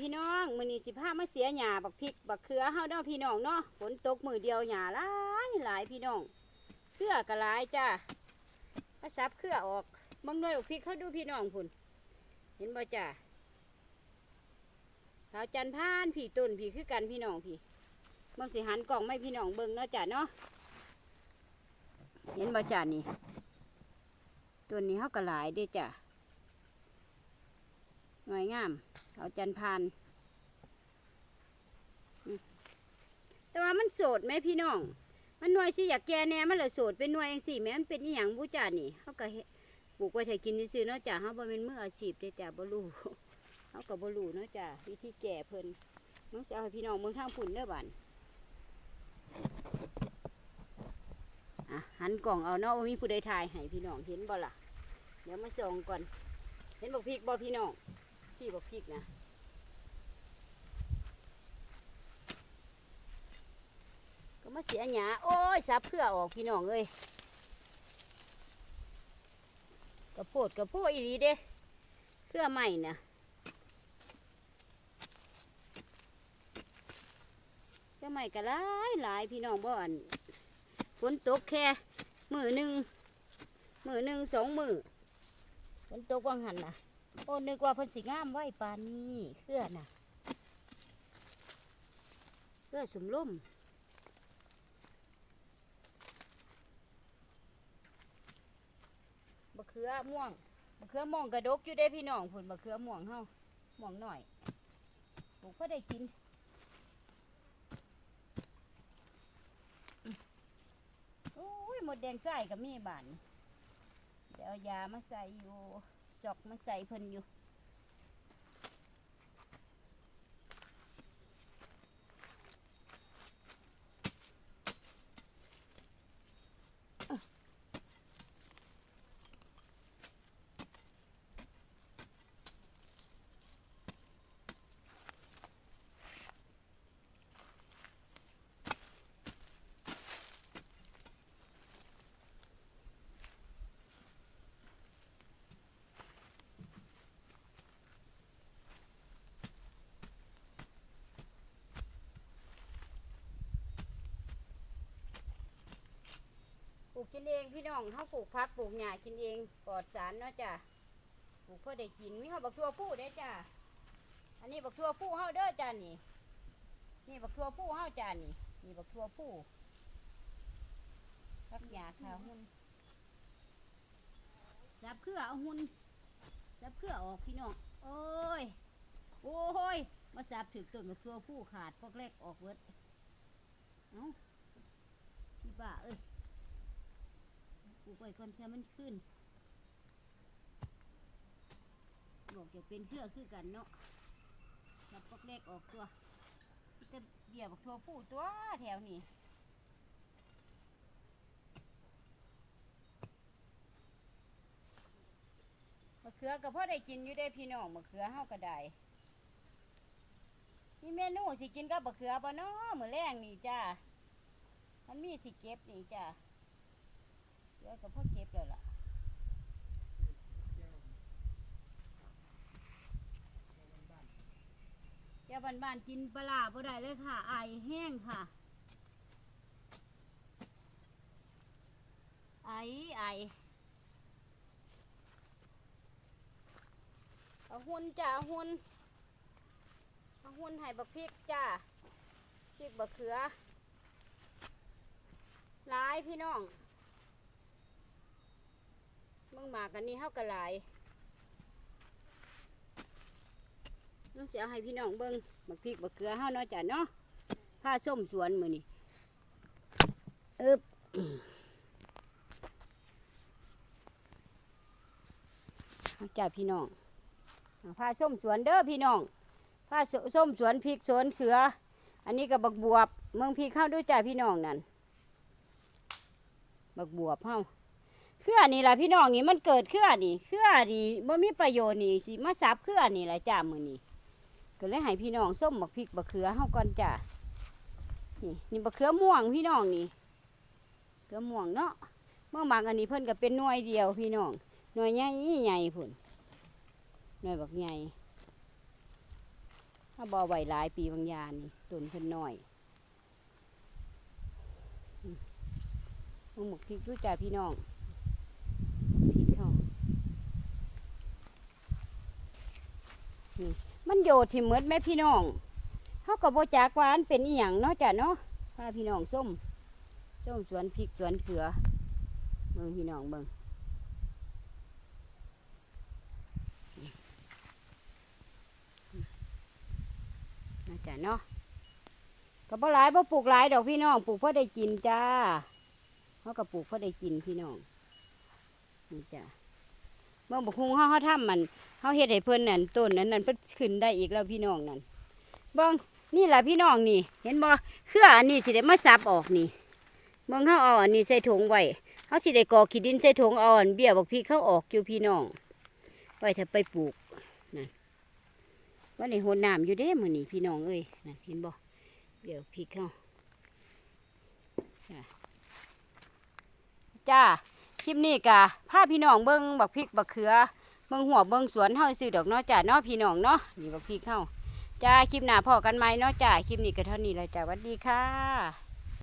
พี่น้องมื้อนี้สิพามาเสียหญ้าบักพริกบักเขือเฮาเนาะพี่น้องเนาะฝนตกมือเดียวหญ้าหลายหลายพี่น้องเครือก็หลายจ้ามาสับเครือออกเบิ่งหน่วยบักพริกเขาดูพี่น้องพุ่นเห็นบ่จ้าสาวจันพานพี่ต้นพี่คือกันพี่น้องพี่เบิ่งสิหันกล่องไม่พี่น้องเบิ่งเนาะจ้าเนาะเห็นบ่จ้านี่ต้นนี้เฮาก็หลายเด้จ้า หน่วยงามเอาจันพาน แต่ว่ามันโสดไหมพี่น้อง มันหน่วยสิอยากแก่แน่มันเลยโสดเป็นหน่วยเองสิแม่มันเป็นอีหยังบูจานี่เขาก็ปลูกไว้ให้กินซื่อเนาะจ้ะเขาบ่เป็นมืออาชีพเด้จ้ะบ่รู้เขาก็บ่รู้เนาะจ้ะวิธีแก่เพิ่นมึงสิเอาพี่น้องมืองทางพุ่นเด้อบัดอะหันกล่องเอาเนาะมีผู้ใดถ่ายให้พี่น้องเห็นบ่ล่ะ เดี๋ยวมาส่งก่อน เห็นบอกพริกบ่พี่น้อง พี่บอกพริกนะก็มาเสียหยาโอ้ยสับเพื่อออกพี่น้องเอ้ยกระโพดกระโพดอีดีเด้เพื่อใหม่นะเพื่อใหม่ก็หลายหลายพี่น้องบ่อนฝนตกแค่มือหนึ่งมือหนึ่งสองมือฝนตกวังหันนะ โอ้นึกว่าเพิ่นสิงามไว้ปานนี้เครือน่ะเครือสมล่มบะเขือม่วงบะเขือม่วงกระดกอยู่ได้พี่น้องผลบะเขือม่วงเฮาม่วงหน่อยปลูกพอได้กินโอ้ยหมดแดงใส่กับมีบานเดี๋ยวยามาใส่อยู่ ซอกมาใส่เพิ่นอยู่ กินเองพี่น้องเขาปลูกพักปลูกหญ้ากินเองปลอดสารเนาะจ้ะปลูกเพื่อได้กินมีเขาบักทั่วผู้ได้จ้ะอันนี้บักทั่วผู้เฮาเด้อจ้ะนี่นี่บักทั่วผู้เฮาจ้ะนี่นี่บักทั่วผู้พักหญ้าขาวหุ่นจับเครือเอาหุ่นจับเครือออกพี่น้องโอ้ยโอ้ยมาสับถึกต้นบักทั่วผู้ขาดพวกแรกออกเวิร์ดเอ้าพี่บ้าเอ้ย ปลูกไว้ก่อนเพื่อมันขึ้นบอกจะเป็นเครือคือกันเนาะนับปอกเล็กออกตัวจะเบี่ยบักทัวผู้ตัวแถวนี้มะเขือก็พ่อได้กินอยู่ได้พี่น้องมะเขือเฮาก็ได้มีเมนูสิกินกับมะเขือปะเนาะมื้อแรงนี่จ้ามันมีสิเก็บนี่จ้า เดี๋ยวก็พ่อเก็บแล้วล่ะเจ้าบ้านๆกินปลาร้าบ่ได้เลยค่ะไอแห้งค่ะ ไอไอเอาหุ่นจ้าเอาหุ่นเอาหุ่นให้บักพริกจ้าพริกบักเขือหลายพี่น้อง หมากันนี่เฮากะหลายน้องเสียให้พี่น้องเบิ่งบักพริกบักเกลือเฮาเนาะจ้ะเนาะผ้าส้มสวนมือนี้อึบจ้าพี่น้องผ้าส้มสวนเด้อพี่น้องผ้าส้มสวนพริกสวนเขือ อันนี้ก็บักบวบ เมืองพริกเข้าด้วยจ้าพี่น้องนั่นบักบวบเฮา เครือนี่แหละพี่น้องนี่มันเกิดเครือนี่เครือนี่บ่มีประโยชน์นี่สิมาสับเครือนี่แหละจ้ามือนี่ก็เลยให้พี่น้องส้มบักพริกบักเขือเฮาก่อนจ้านี่นี่บักเขือม่วงพี่น้องนี่เขือม่วงเนาะเมื่อมักอันนี้เพิ่นก็เป็นหน่วยเดียวพี่น้องหน่วยใหญ่ใหญ่พุ่นหน่วยบักใหญ่ถ้าบ่อไหวหลายปีบางยานี่ต้นเพิ่นน้อยมลงหมกพริกด้วยจ้าพี่น้องพริกเขา นี่มันโยดที่เมือดแม่พี่น้องเขาก็บ่จากวานเป็นอีหยังเนาะจ้ะเนาะพาพี่น้องส้มส้มสวนพริกสวนเขือเบิ่งพี่น้องเบิ่งนะจ๊ะเนาะก็บ่หลายบ่ปลูกหลายดอกพี่น้องปลูกเพื่อได้กินจ้าเขาก็ปลูกเพื่อได้กินพี่น้องนี่จ้ะ เมื่อบุกฮุงเขาเขาทำมันเขาเฮ็ดให้เพิ่นนั่นต้นนั้นนั่นเพิ่นขึ้นได้อีกแล้วพี่น้องนั่นบิ่งนี่แหละพี่น้องนี่ เห็นบ่เครืออันนี้สิได้มาสับออกนี่เบิ่งเขาเอาอันนี้ใส่ถุงไว้เขาสิได้กอขี้ดินใส่ถุงเอาอันเบี้ยบักพริกเขาออกอยู่พี่น้อง ไว้ถ้าไปปลูกว่าในโหดน้ำอยู่เด้มือนี่พี่น้องเอ้ยนะเห็นบ่เดี๋ยวพริกเข้าจ้า คลิปนี้กะพาพี่น้องเบิ้งบักพริกบักเขือเบิ้งหัวเบิ้งสวนเฮาซื้อดอกเนาะจ้าเนาะพี่น้องเนาะนี่บักพริกเข้าจ้าคลิปหน้าพอกันไหมเนาะจ้าคลิปนี้ก็เท่านี้แหลยจ้าสวัสดีค่ะ